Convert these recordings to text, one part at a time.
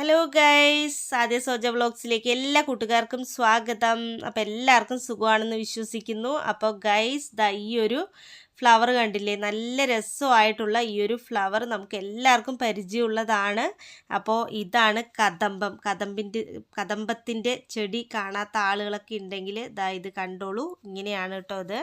Hello guys ആദ്യ സോജ വ്ളോഗ്സിലേക്ക് എല്ലാ കൂട്ടുകാർക്കും സ്വാഗതം. അപ്പോൾ എല്ലാവർക്കും സുഖമാണെന്ന് വിശ്വസിക്കുന്നു. അപ്പോൾ ഗൈസ് ദ ഈ ഒരു ഫ്ലവർ കണ്ടില്ലേ? നല്ല രസമായിട്ടുള്ള ഈ ഒരു ഫ്ലവർ നമുക്ക് എല്ലാവർക്കും പരിചയമുള്ളതാണ്. അപ്പോൾ ഇതാണ് കദംബം. കദമ്പിന്റെ കദംബത്തിന്റെ ചെടി കാണാത്ത ആളുകളൊക്കെ ഉണ്ടെങ്കിൽ ഇതാ ഇത് കണ്ടോളൂ. ഇങ്ങനെയാണ് കേട്ടോ ഇത്.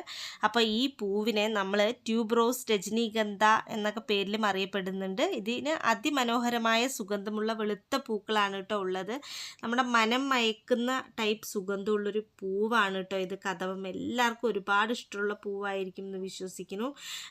അപ്പോൾ ഈ പൂവിനെ നമ്മൾ ട്യൂബ് റോസ് രജനീഗന്ധ എന്നൊക്കെ പേരിലും അറിയപ്പെടുന്നുണ്ട്. ഇതിന് അതിമനോഹരമായ സുഗന്ധമുള്ള വെളുത്ത പൂക്കളാണ് കേട്ടോ ഉള്ളത്. നമ്മുടെ മനം മയക്കുന്ന ടൈപ്പ് സുഗന്ധമുള്ളൊരു പൂവാണ് കേട്ടോ ഇത്. കഥവം എല്ലാവർക്കും ഒരുപാട് ഇഷ്ടമുള്ള പൂവായിരിക്കും എന്ന് വിശ്വസിക്കുന്നു.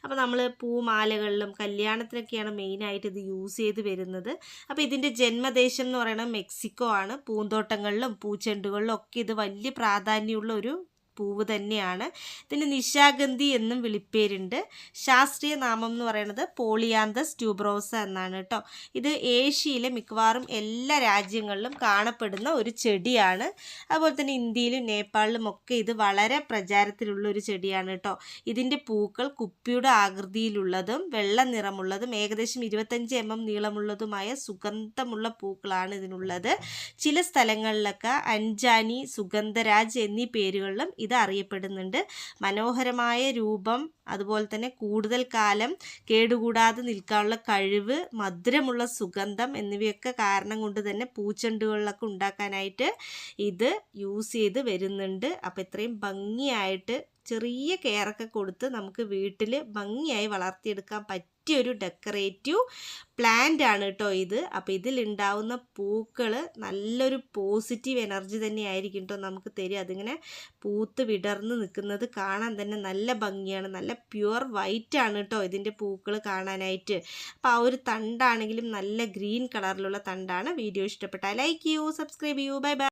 അപ്പോൾ നമ്മൾ പൂമാലകളിലും കല്യാണത്തിനൊക്കെയാണ് മെയിനായിട്ട് ഇത് യൂസ് ചെയ്ത് വരുന്നത്. അപ്പോൾ ഇതിന്റെ ജന്മദേശം എന്ന് പറയുന്നത് മെക്സിക്കോ ആണ്. പൂന്തോട്ടങ്ങളിലും പൂച്ചെണ്ടുകളിലും ഒക്കെ ഇത് വലിയ പ്രാധാന്യമുള്ള ഒരു പൂവ് തന്നെയാണ്. ഇതിന് നിശാഗന്ധി എന്നും വിളിപ്പേരുണ്ട്. ശാസ്ത്രീയ നാമം എന്ന് പറയുന്നത് പോളിയാന്തസ് ട്യൂബ്രോസ എന്നാണ് കേട്ടോ ഇത് ഏഷ്യയിലെ മിക്കവാറും എല്ലാ രാജ്യങ്ങളിലും കാണപ്പെടുന്ന ഒരു ചെടിയാണ്. അതുപോലെ തന്നെ ഇന്ത്യയിലും നേപ്പാളിലും ഒക്കെ ഇത് വളരെ പ്രചാരത്തിലുള്ള ഒരു ചെടിയാണ് കേട്ടോ ഇതിന്റെ പൂക്കൾ കുപ്പിയുടെ ആകൃതിയിലുള്ളതും വെള്ള നിറമുള്ളതും ഏകദേശം ഇരുപത്തഞ്ച് എം എം നീളമുള്ളതുമായ സുഗന്ധമുള്ള പൂക്കളാണ് ഇതിനുള്ളത്. ചില സ്ഥലങ്ങളിലൊക്കെ അഞ്ചാനി സുഗന്ധരാജ് എന്നീ പേരുകളിലും ഇത് അറിയപ്പെടുന്നുണ്ട് മനോഹരമായ രൂപം അതുപോലെ തന്നെ കൂടുതൽ കാലം കേടുകൂടാതെ നിൽക്കാനുള്ള കഴിവ് മധുരമുള്ള സുഗന്ധം എന്നിവയൊക്കെ കാരണം കൊണ്ട് തന്നെ പൂച്ചെണ്ടുകളിലൊക്കെ ഉണ്ടാക്കാനായിട്ട് ഇത് യൂസ് ചെയ്ത് വരുന്നുണ്ട്. അപ്പോൾ ഇത്രയും ഭംഗിയായിട്ട് ചെറിയ കെയറൊക്കെ കൊടുത്ത് നമുക്ക് വീട്ടിൽ ഭംഗിയായി വളർത്തിയെടുക്കാൻ പറ്റിയൊരു ഡെക്കറേറ്റീവ് പ്ലാന്റ് ആണ് കേട്ടോ ഇത്. അപ്പോൾ ഇതിലുണ്ടാവുന്ന പൂക്കൾ നല്ലൊരു പോസിറ്റീവ് എനർജി തന്നെയായിരിക്കും കേട്ടോ നമുക്ക് തരും അതിങ്ങനെ പൂത്ത് വിടർന്ന് നിൽക്കുന്നത് കാണാൻ തന്നെ നല്ല ഭംഗിയാണ്. നല്ല പ്യുവർ വൈറ്റ് ആണ് കേട്ടോ ഇതിന്റെ പൂക്കൾ കാണാനായിട്ട്. അപ്പോൾ ആ ഒരു തണ്ടാണെങ്കിലും നല്ല ഗ്രീൻ കളറിലുള്ള തണ്ടാണ്. വീഡിയോ ഇഷ്ടപ്പെട്ടാൽ ലൈക്ക് ചെയ്യൂ സബ്സ്ക്രൈബ് ചെയ്യൂ. Bye bye